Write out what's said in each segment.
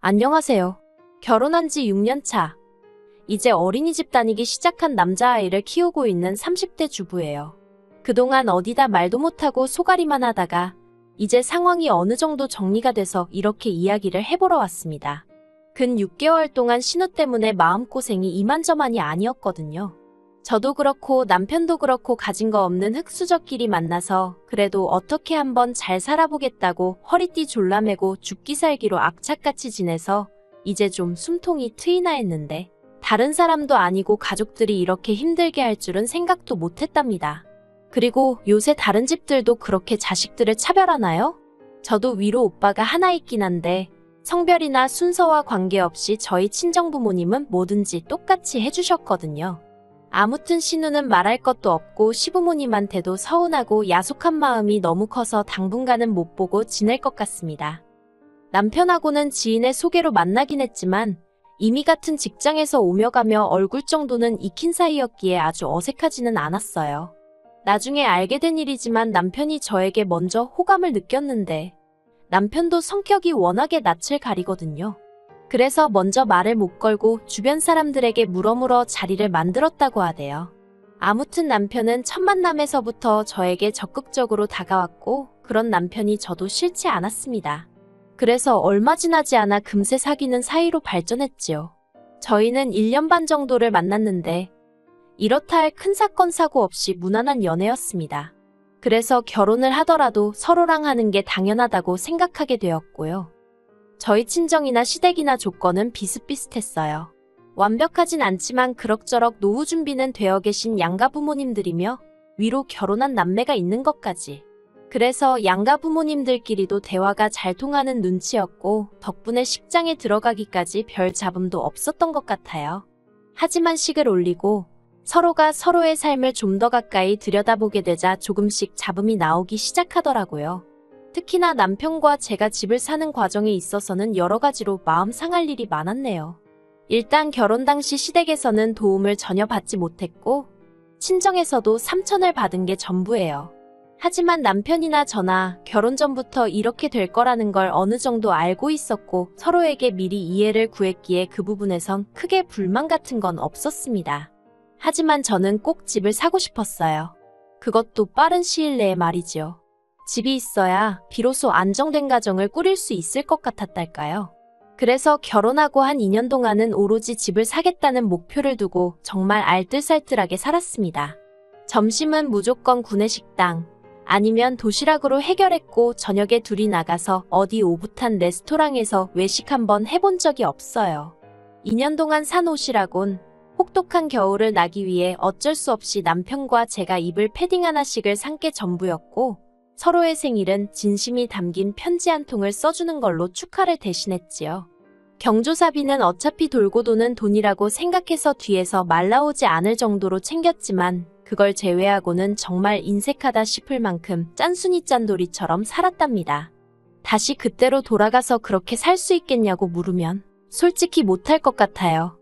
안녕하세요. 결혼한 지 6년 차. 이제 어린이집 다니기 시작한 남자아이를 키우고 있는 30대 주부예요. 그동안 어디다 말도 못하고 소가리만 하다가 이제 상황이 어느 정도 정리가 돼서 이렇게 이야기를 해보러 왔습니다. 근 6개월 동안 신우 때문에 마음고생이 이만저만이 아니었거든요. 저도 그렇고 남편도 그렇고 가진 거 없는 흙수저끼리 만나서 그래도 어떻게 한번 잘 살아보겠다고 허리띠 졸라매고 죽기 살기로 악착같이 지내서 이제 좀 숨통이 트이나 했는데 다른 사람도 아니고 가족들이 이렇게 힘들게 할 줄은 생각도 못 했답니다. 그리고 요새 다른 집들도 그렇게 자식들을 차별하나요? 저도 위로 오빠가 하나 있긴 한데 성별이나 순서와 관계없이 저희 친정부모님은 뭐든지 똑같이 해주셨거든요. 아무튼 신우는 말할 것도 없고 시부모님한테도 서운하고 야속한 마음이 너무 커서 당분간은 못 보고 지낼 것 같습니다. 남편하고는 지인의 소개로 만나긴 했지만 이미 같은 직장에서 오며 가며 얼굴 정도는 익힌 사이였기에 아주 어색하지는 않았어요. 나중에 알게 된 일이지만 남편이 저에게 먼저 호감을 느꼈는데 남편도 성격이 워낙에 낯을 가리거든요. 그래서 먼저 말을 못 걸고 주변 사람들에게 물어물어 자리를 만들었다고 하대요. 아무튼 남편은 첫 만남에서부터 저에게 적극적으로 다가왔고 그런 남편이 저도 싫지 않았습니다. 그래서 얼마 지나지 않아 금세 사귀는 사이로 발전했지요. 저희는 1년 반 정도를 만났는데 이렇다 할 큰 사건 사고 없이 무난한 연애였습니다. 그래서 결혼을 하더라도 서로랑 하는 게 당연하다고 생각하게 되었고요. 저희 친정이나 시댁이나 조건은 비슷비슷했어요. 완벽하진 않지만 그럭저럭 노후 준비는 되어 계신 양가 부모님들이며 위로 결혼한 남매가 있는 것까지. 그래서 양가 부모님들끼리도 대화가 잘 통하는 눈치였고 덕분에 식장에 들어가기까지 별 잡음도 없었던 것 같아요. 하지만 식을 올리고 서로가 서로의 삶을 좀 더 가까이 들여다보게 되자 조금씩 잡음이 나오기 시작하더라고요. 특히나 남편과 제가 집을 사는 과정에 있어서는 여러 가지로 마음 상할 일이 많았네요. 일단 결혼 당시 시댁에서는 도움을 전혀 받지 못했고, 친정에서도 삼천을 받은 게 전부예요. 하지만 남편이나 저나 결혼 전부터 이렇게 될 거라는 걸 어느 정도 알고 있었고 서로에게 미리 이해를 구했기에 그 부분에선 크게 불만 같은 건 없었습니다. 하지만 저는 꼭 집을 사고 싶었어요. 그것도 빠른 시일 내에 말이지요. 집이 있어야 비로소 안정된 가정을 꾸릴 수 있을 것 같았달까요? 그래서 결혼하고 한 2년 동안은 오로지 집을 사겠다는 목표를 두고 정말 알뜰살뜰하게 살았습니다. 점심은 무조건 구내식당, 아니면 도시락으로 해결했고 저녁에 둘이 나가서 어디 오붓한 레스토랑에서 외식 한번 해본 적이 없어요. 2년 동안 산 옷이라곤 혹독한 겨울을 나기 위해 어쩔 수 없이 남편과 제가 입을 패딩 하나씩을 산 게 전부였고 서로의 생일은 진심이 담긴 편지 한 통을 써주는 걸로 축하를 대신했지요. 경조사비는 어차피 돌고 도는 돈이라고 생각해서 뒤에서 말 나오지 않을 정도로 챙겼지만 그걸 제외하고는 정말 인색하다 싶을 만큼 짠순이 짠돌이처럼 살았답니다. 다시 그때로 돌아가서 그렇게 살 수 있겠냐고 물으면 솔직히 못할 것 같아요.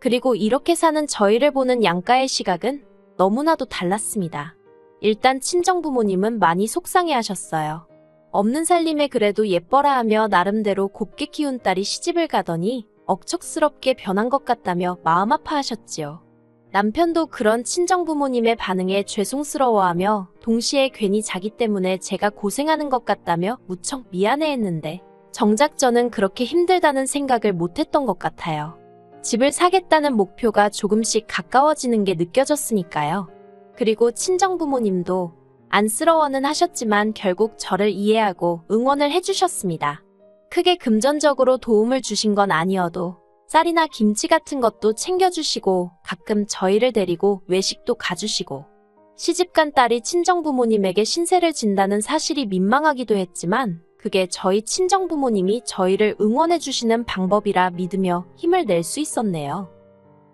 그리고 이렇게 사는 저희를 보는 양가의 시각은 너무나도 달랐습니다. 일단 친정 부모님은 많이 속상해 하셨어요. 없는 살림에 그래도 예뻐라 하며 나름대로 곱게 키운 딸이 시집을 가더니 억척스럽게 변한 것 같다며 마음 아파하셨지요. 남편도 그런 친정 부모님의 반응에 죄송스러워하며 동시에 괜히 자기 때문에 제가 고생하는 것 같다며 무척 미안해했는데 정작 저는 그렇게 힘들다는 생각을 못했던 것 같아요. 집을 사겠다는 목표가 조금씩 가까워지는 게 느껴졌으니까요. 그리고 친정부모님도 안쓰러워는 하셨지만 결국 저를 이해하고 응원을 해주셨습니다. 크게 금전적으로 도움을 주신 건 아니어도 쌀이나 김치 같은 것도 챙겨주시고 가끔 저희를 데리고 외식도 가주시고 시집간 딸이 친정부모님에게 신세를 진다는 사실이 민망하기도 했지만 그게 저희 친정부모님이 저희를 응원해주시는 방법이라 믿으며 힘을 낼 수 있었네요.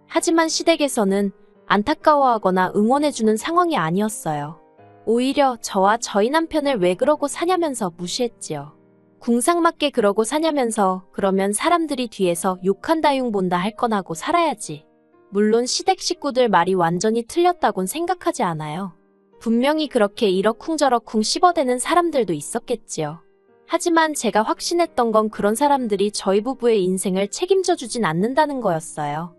하지만 시댁에서는 안타까워하거나 응원해주는 상황이 아니었어요. 오히려 저와 저희 남편을 왜 그러고 사냐면서 무시했지요. 궁상맞게 그러고 사냐면서 그러면 사람들이 뒤에서 욕한다용 본다 할 건하고 살아야지. 물론 시댁 식구들 말이 완전히 틀렸다곤 생각하지 않아요. 분명히 그렇게 이러쿵저러쿵 씹어대는 사람들도 있었겠지요. 하지만 제가 확신했던 건 그런 사람들이 저희 부부의 인생을 책임져 주진 않는다는 거였어요.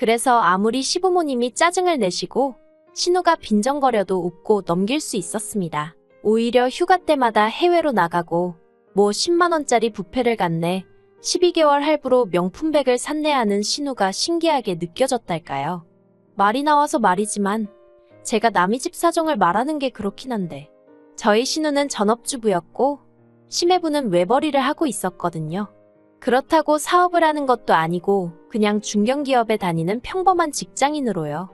그래서 아무리 시부모님이 짜증을 내시고 신우가 빈정거려도 웃고 넘길 수 있었습니다. 오히려 휴가 때마다 해외로 나가고 뭐 10만원짜리 부페를 갔네 12개월 할부로 명품백을 샀네 하는 신우가 신기하게 느껴졌달까요. 말이 나와서 말이지만 제가 남의 집 사정을 말하는 게 그렇긴 한데 저희 신우는 전업주부였고 심해부는 외벌이를 하고 있었거든요. 그렇다고 사업을 하는 것도 아니고 그냥 중견기업에 다니는 평범한 직장인으로요.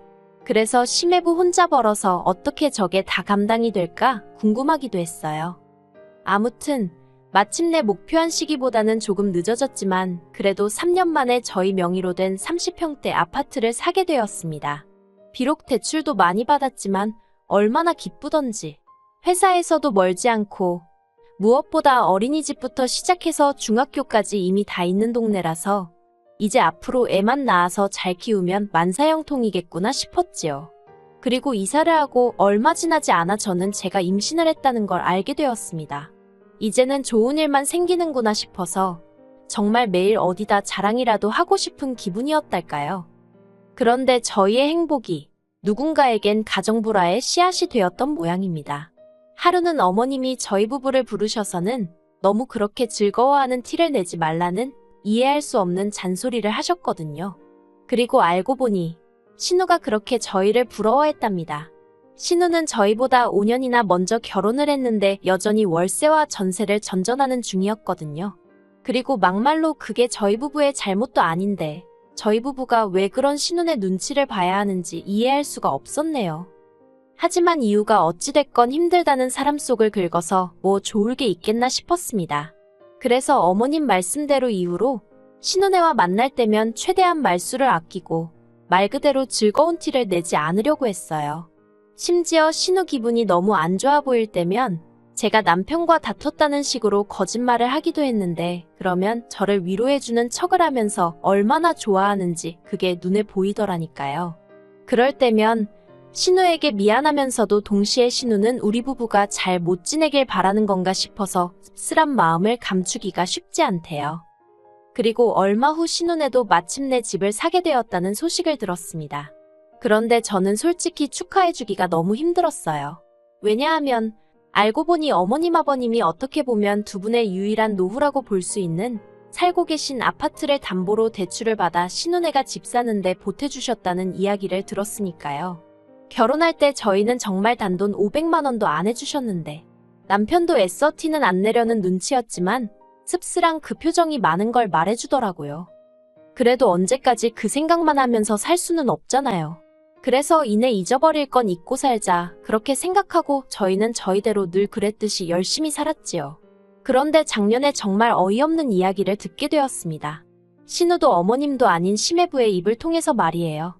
그래서 심해부 혼자 벌어서 어떻게 저게 다 감당이 될까 궁금하기도 했어요. 아무튼 마침내 목표한 시기보다는 조금 늦어졌지만 그래도 3년 만에 저희 명의로 된 30평대 아파트를 사게 되었습니다. 비록 대출도 많이 받았지만 얼마나 기쁘던지 회사에서도 멀지 않고 무엇보다 어린이집부터 시작해서 중학교까지 이미 다 있는 동네라서 이제 앞으로 애만 낳아서 잘 키우면 만사형통이겠구나 싶었지요. 그리고 이사를 하고 얼마 지나지 않아 저는 제가 임신을 했다는 걸 알게 되었습니다. 이제는 좋은 일만 생기는구나 싶어서 정말 매일 어디다 자랑이라도 하고 싶은 기분이었달까요. 그런데 저희의 행복이 누군가에겐 가정불화의 씨앗이 되었던 모양입니다. 하루는 어머님이 저희 부부를 부르셔서는 너무 그렇게 즐거워하는 티를 내지 말라는 이해할 수 없는 잔소리를 하셨거든요. 그리고 알고 보니 신우가 그렇게 저희를 부러워했답니다. 신우는 저희보다 5년이나 먼저 결혼을 했는데 여전히 월세와 전세를 전전하는 중이었거든요. 그리고 막말로 그게 저희 부부의 잘못도 아닌데 저희 부부가 왜 그런 신우의 눈치를 봐야 하는지 이해할 수가 없었네요. 하지만 이유가 어찌됐건 힘들다는 사람 속을 긁어서 뭐 좋을 게 있겠나 싶었습니다. 그래서 어머님 말씀대로 이후로 신우네와 만날 때면 최대한 말수를 아끼고 말 그대로 즐거운 티를 내지 않으려고 했어요. 심지어 신우 기분이 너무 안 좋아 보일 때면 제가 남편과 다퉜다는 식으로 거짓말을 하기도 했는데 그러면 저를 위로해주는 척을 하면서 얼마나 좋아하는지 그게 눈에 보이더라니까요. 그럴 때면 신우에게 미안하면서도 동시에 신우는 우리 부부가 잘 못 지내길 바라는 건가 싶어서 씁쓸한 마음을 감추기가 쉽지 않대요. 그리고 얼마 후 신우네도 마침내 집을 사게 되었다는 소식을 들었습니다. 그런데 저는 솔직히 축하해주기가 너무 힘들었어요. 왜냐하면 알고 보니 어머님 아버님이 어떻게 보면 두 분의 유일한 노후라고 볼 수 있는 살고 계신 아파트를 담보로 대출을 받아 신우네가 집 사는데 보태주셨다는 이야기를 들었으니까요. 결혼할 때 저희는 정말 단돈 500만 원도 안 해주셨는데 남편도 애써 티는 안 내려는 눈치였지만 씁쓸한 그 표정이 많은 걸 말해주더라고요. 그래도 언제까지 그 생각만 하면서 살 수는 없잖아요. 그래서 이내 잊어버릴 건 잊고 살자 그렇게 생각하고 저희는 저희대로 늘 그랬듯이 열심히 살았지요. 그런데 작년에 정말 어이없는 이야기를 듣게 되었습니다. 신우도 어머님도 아닌 심해부의 입을 통해서 말이에요.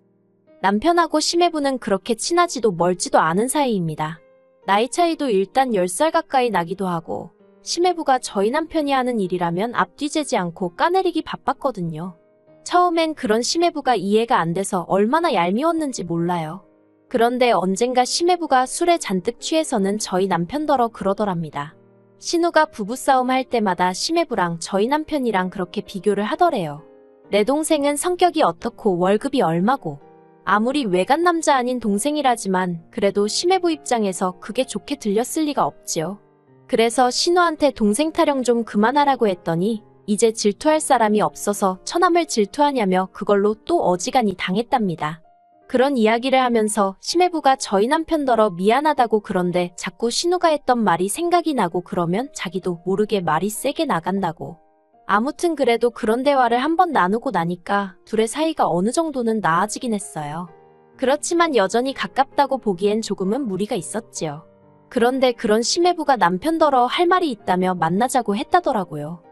남편하고 심해부는 그렇게 친하지도 멀지도 않은 사이입니다. 나이 차이도 일단 10살 가까이 나기도 하고 심해부가 저희 남편이 하는 일이라면 앞뒤 재지 않고 까내리기 바빴거든요. 처음엔 그런 심해부가 이해가 안 돼서 얼마나 얄미웠는지 몰라요. 그런데 언젠가 심해부가 술에 잔뜩 취해서는 저희 남편더러 그러더랍니다. 신우가 부부싸움 할 때마다 심해부랑 저희 남편이랑 그렇게 비교를 하더래요. 내 동생은 성격이 어떻고 월급이 얼마고 아무리 외간 남자 아닌 동생이라지만 그래도 심해부 입장에서 그게 좋게 들렸을 리가 없지요. 그래서 신우한테 동생 타령 좀 그만하라고 했더니 이제 질투할 사람이 없어서 처남을 질투하냐며 그걸로 또 어지간히 당했답니다. 그런 이야기를 하면서 심해부가 저희 남편더러 미안하다고 그런데 자꾸 신우가 했던 말이 생각이 나고 그러면 자기도 모르게 말이 세게 나간다고. 아무튼 그래도 그런 대화를 한번 나누고 나니까 둘의 사이가 어느 정도는 나아지긴 했어요. 그렇지만 여전히 가깝다고 보기엔 조금은 무리가 있었지요. 그런데 그런 심해부가 남편더러 할 말이 있다며 만나자고 했다더라고요.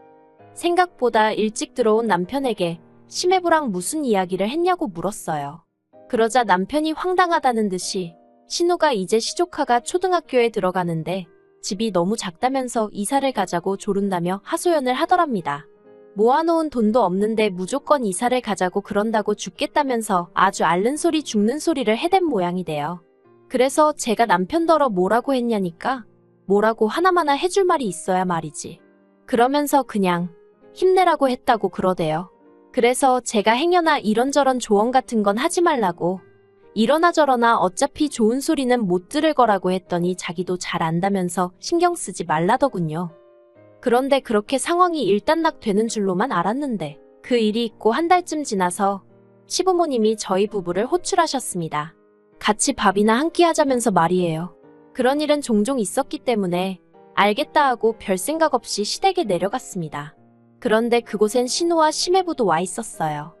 생각보다 일찍 들어온 남편에게 심해부랑 무슨 이야기를 했냐고 물었어요. 그러자 남편이 황당하다는 듯이 신우가 이제 시조카가 초등학교에 들어가는데 집이 너무 작다면서 이사를 가자고 조른다며 하소연을 하더랍니다. 모아놓은 돈도 없는데 무조건 이사를 가자고 그런다고 죽겠다면서 아주 앓는 소리 죽는 소리를 해댄 모양이돼요. 그래서 제가 남편더러 뭐라고 했냐니까 뭐라고 하나마나 해줄 말이 있어야 말이지. 그러면서 그냥 힘내라고 했다고 그러대요. 그래서 제가 행여나 이런저런 조언 같은 건 하지 말라고 이러나 저러나 어차피 좋은 소리는 못 들을 거라고 했더니 자기도 잘 안다면서 신경 쓰지 말라더군요. 그런데 그렇게 상황이 일단락 되는 줄로만 알았는데 그 일이 있고 한 달쯤 지나서 시부모님이 저희 부부를 호출하셨습니다. 같이 밥이나 한 끼 하자면서 말이에요. 그런 일은 종종 있었기 때문에 알겠다 하고 별 생각 없이 시댁에 내려갔습니다. 그런데 그곳엔 신우와 심해부도 와 있었어요.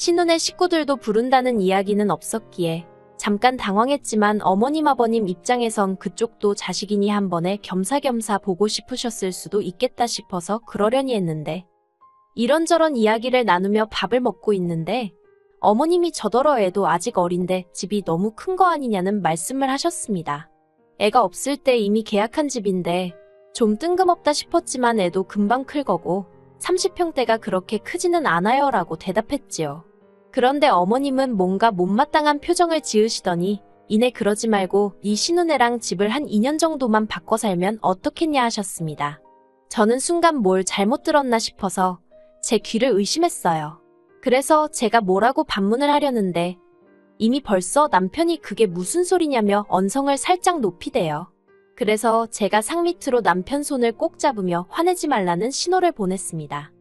신우네 식구들도 부른다는 이야기는 없었기에 잠깐 당황했지만 어머님 아버님 입장에선 그쪽도 자식이니 한 번에 겸사겸사 보고 싶으셨을 수도 있겠다 싶어서 그러려니 했는데 이런저런 이야기를 나누며 밥을 먹고 있는데 어머님이 저더러 애도 아직 어린데 집이 너무 큰 거 아니냐는 말씀을 하셨습니다. 애가 없을 때 이미 계약한 집인데 좀 뜬금없다 싶었지만 애도 금방 클 거고 30평대가 그렇게 크지는 않아요 라고 대답했지요. 그런데 어머님은 뭔가 못마땅한 표정을 지으시더니 이내 그러지 말고 이 신혼애랑 집을 한 2년 정도만 바꿔 살면 어떻겠냐 하셨습니다. 저는 순간 뭘 잘못 들었나 싶어서 제 귀를 의심했어요. 그래서 제가 뭐라고 반문을 하려는데 이미 벌써 남편이 그게 무슨 소리냐며 언성을 살짝 높이대요. 그래서 제가 상 밑으로 남편 손을 꼭 잡으며 화내지 말라는 신호를 보냈습니다.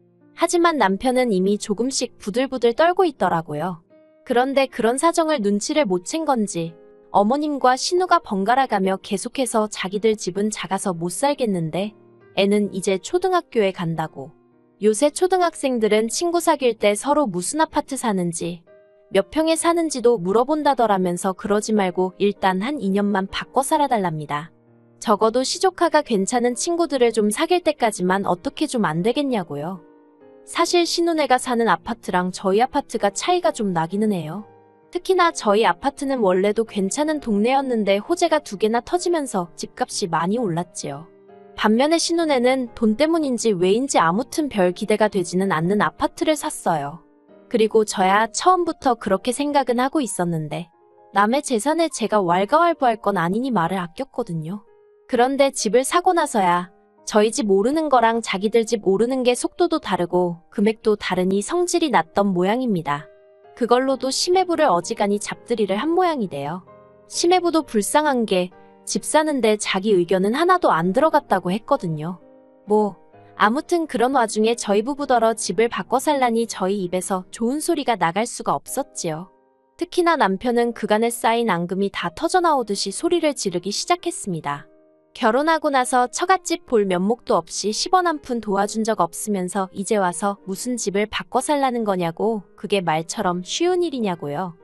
하지만 남편은 이미 조금씩 부들부들 떨고 있더라고요. 그런데 그런 사정을 눈치를 못 챈 건지 어머님과 신우가 번갈아 가며 계속해서 자기들 집은 작아서 못 살겠는데 애는 이제 초등학교에 간다고. 요새 초등학생들은 친구 사귈 때 서로 무슨 아파트 사는지 몇 평에 사는지도 물어본다더라면서 그러지 말고 일단 한 2년만 바꿔 살아달랍니다. 적어도 시조카가 괜찮은 친구들을 좀 사귈 때까지만 어떻게 좀 안 되겠냐고요. 사실 신혼애가 사는 아파트랑 저희 아파트가 차이가 좀 나기는 해요. 특히나 저희 아파트는 원래도 괜찮은 동네였는데 호재가 두 개나 터지면서 집값이 많이 올랐지요. 반면에 신혼애는 돈 때문인지 왜인지 아무튼 별 기대가 되지는 않는 아파트를 샀어요. 그리고 저야 처음부터 그렇게 생각은 하고 있었는데 남의 재산에 제가 왈가왈부할 건 아니니 말을 아꼈거든요. 그런데 집을 사고 나서야 저희 집 오르는 거랑 자기들 집 오르는 게 속도도 다르고 금액도 다르니 성질이 났던 모양입니다. 그걸로도 심해부를 어지간히 잡들이를 한 모양이 돼요. 심해부도 불쌍한 게 집 사는데 자기 의견은 하나도 안 들어갔다고 했거든요. 뭐 아무튼 그런 와중에 저희 부부더러 집을 바꿔 살라니 저희 입에서 좋은 소리가 나갈 수가 없었지요. 특히나 남편은 그간에 쌓인 앙금이 다 터져나오듯이 소리를 지르기 시작했습니다. 결혼하고 나서 처갓집 볼 면목도 없이 10원 한 푼 도와준 적 없으면서 이제 와서 무슨 집을 바꿔 살라는 거냐고 그게 말처럼 쉬운 일이냐고요.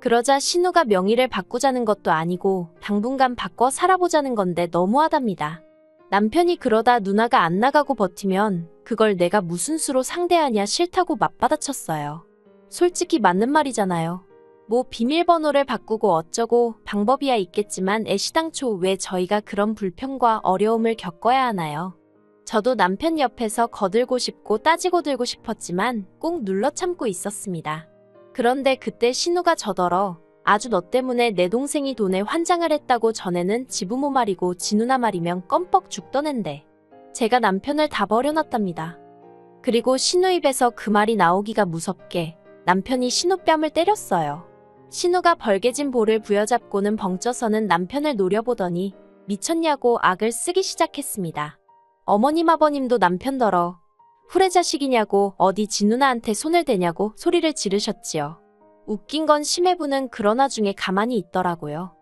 그러자 신우가 명의를 바꾸자는 것도 아니고 당분간 바꿔 살아보자는 건데 너무하답니다. 남편이 그러다 누나가 안 나가고 버티면 그걸 내가 무슨 수로 상대하냐 싫다고 맞받아쳤어요. 솔직히 맞는 말이잖아요. 뭐 비밀번호를 바꾸고 어쩌고 방법이야 있겠지만 애시당초 왜 저희가 그런 불평과 어려움을 겪어야 하나요? 저도 남편 옆에서 거들고 싶고 따지고 들고 싶었지만 꼭 눌러 참고 있었습니다. 그런데 그때 신우가 저더러 아주 너 때문에 내 동생이 돈에 환장을 했다고 전에는 지부모 말이고 지누나 말이면 껌뻑 죽던 앤데 제가 남편을 다 버려놨답니다. 그리고 신우 입에서 그 말이 나오기가 무섭게 남편이 신우 뺨을 때렸어요. 신우가 벌개진 볼을 부여잡고는 벙쪄서는 남편을 노려보더니 미쳤냐고 악을 쓰기 시작했습니다. 어머님 아버님도 남편더러 후레자식이냐고 어디 진누나한테 손을 대냐고 소리를 지르셨지요. 웃긴 건 심해부는 그런 와중에 가만히 있더라고요.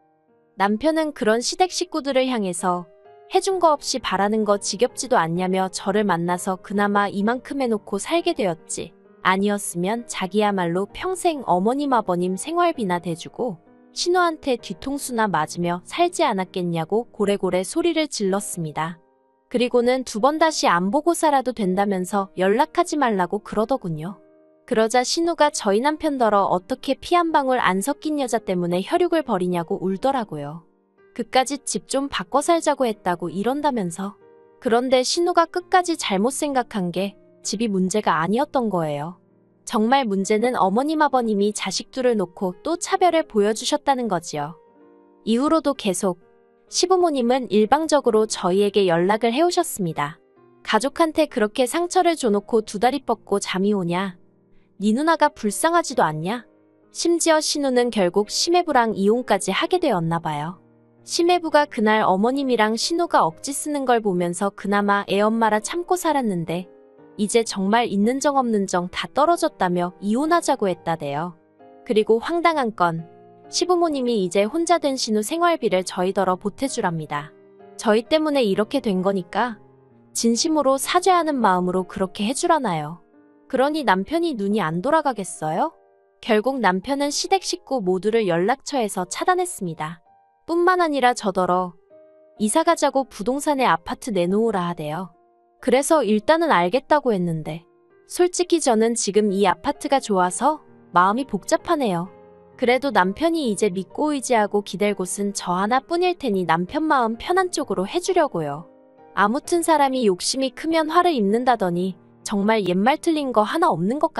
남편은 그런 시댁 식구들을 향해서 해준 거 없이 바라는 거 지겹지도 않냐며 저를 만나서 그나마 이만큼 해놓고 살게 되었지. 아니었으면 자기야말로 평생 어머님 아버님 생활비나 대주고 신우한테 뒤통수나 맞으며 살지 않았겠냐고 고래고래 소리를 질렀습니다. 그리고는 두 번 다시 안 보고 살아도 된다면서 연락하지 말라고 그러더군요. 그러자 신우가 저희 남편더러 어떻게 피 한 방울 안 섞인 여자 때문에 혈육을 벌이냐고 울더라고요. 그까지 집 좀 바꿔 살자고 했다고 이런다면서. 그런데 신우가 끝까지 잘못 생각한 게 집이 문제가 아니었던 거예요. 정말 문제는 어머님 아버님이 자식들을 놓고 또 차별을 보여주셨다는 거지요. 이후로도 계속 시부모님은 일방적으로 저희에게 연락을 해오셨습니다. 가족한테 그렇게 상처를 줘놓고 두 다리 뻗고 잠이 오냐? 네 누나가 불쌍하지도 않냐? 심지어 신우는 결국 심해부랑 이혼까지 하게 되었나 봐요. 심해부가 그날 어머님이랑 신우가 억지 쓰는 걸 보면서 그나마 애엄마라 참고 살았는데 이제 정말 있는 정 없는 정 다 떨어졌다며 이혼하자고 했다대요. 그리고 황당한 건 시부모님이 이제 혼자 된 신우 생활비를 저희더러 보태주랍니다. 저희 때문에 이렇게 된 거니까 진심으로 사죄하는 마음으로 그렇게 해주라나요. 그러니 남편이 눈이 안 돌아가겠어요? 결국 남편은 시댁 식구 모두를 연락처에서 차단했습니다. 뿐만 아니라 저더러 이사 가자고 부동산에 아파트 내놓으라 하대요. 그래서 일단은 알겠다고 했는데 솔직히 저는 지금 이 아파트가 좋아서 마음이 복잡하네요. 그래도 남편이 이제 믿고 의지하고 기댈 곳은 저 하나뿐일 테니 남편 마음 편한 쪽으로 해주려고요. 아무튼 사람이 욕심이 크면 화를 입는다더니 정말 옛말 틀린 거 하나 없는 것 같아요.